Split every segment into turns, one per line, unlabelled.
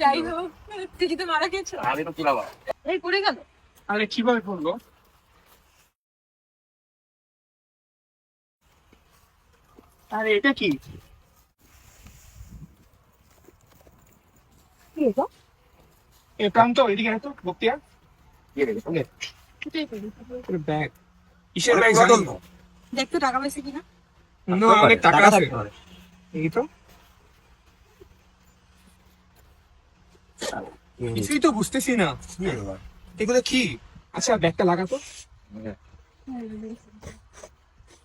যাই হোক তুই কি তো মারা গেছো
আমি তো তুলাবা
এই পড়ে গেল।
আরে কীভাবে পড়ল আরে এটা কি? এদিকে এত বক্তিয়া। ব্যাগ। কিসের ব্যাগ
দেখতো টাকা পয়সা কিনা।
না, অনেক টাকা আছে। এই তো। কিছুই তো বুঝতেছি না। এগুলো কি? আচ্ছা ব্যাগটা লাগাতো?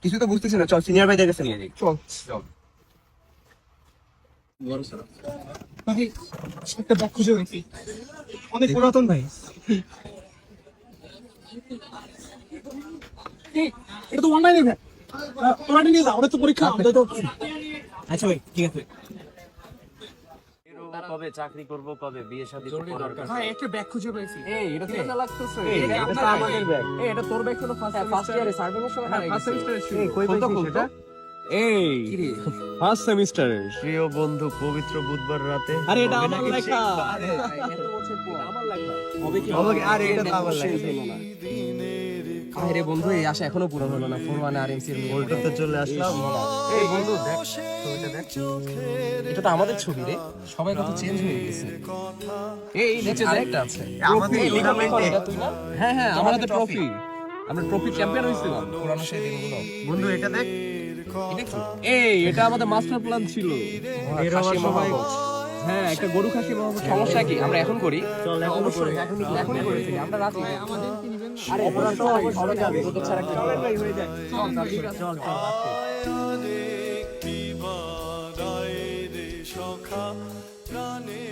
কিছু তো বুঝতেছি না। চল সিনিয়র ভাইদের কাছে নিয়ে যাই।
চল।
চল।
ভাই একটা ব্যাগ খুঁজে পেয়েছি অনেক পুরাতন ভাই। এটা তো অনলাইনে ব্যাগ। তোরা নিয়ে ওটা তো পরীক্ষা
আচ্ছা ভাই ঠিক আছে। কবে চাকরি করব কবে বিয়ে শাদী দরকার।
ভাই একটা ব্যাগ খুঁজে পেয়েছি।
এই এটা তো
এটা লাগতেছে।
এই,
এটা
আমাদের
ব্যাগ। এই এটা তোর ব্যাগ ছিল ফার্স্ট
ফার্স্ট ইয়ারে সার্ভের সময়
হ্যাঁ ফার্স্ট সেমিস্টারে ছিল
কই
কত
এই
ফার্স্ট সেমিস্টারের
প্রিয় বন্ধু পবিত্র বুধবার রাতে
আরে এটা আমার লেখা।
আমার লেখা। হবে কি
আরে এটা তো আমার লেখা।
আরে বন্ধু এই আশা এখনও পূরণ হলো না। ফোর ওয়ান আর এমসির
উল্টোতে চলে আসলাম।
এই বন্ধু দেখ। এটা তো আমাদের ছবি রে সবাই কত চেঞ্জ হয়ে গেছে এই নিচে আছে। এটা তুই না
হ্যাঁ হ্যাঁ
আমার
আমাদের ট্রফি আমরা ট্রফি চ্যাম্পিয়ন হয়েছিলাম
পুরানো সেই দিনগুলো
বন্ধু এটা দেখ এই এটা আমাদের মাস্টার প্ল্যান ছিল হ্যাঁ একটা গরু খাসি
সমস্যা কি আমরা এখন করি
চল এখন
অবশ্যই এখনই করে ফেলি আমরা রাজি আরে অপরাধ তো ছাড়া কি হবে? চল।
চল চল
অনেক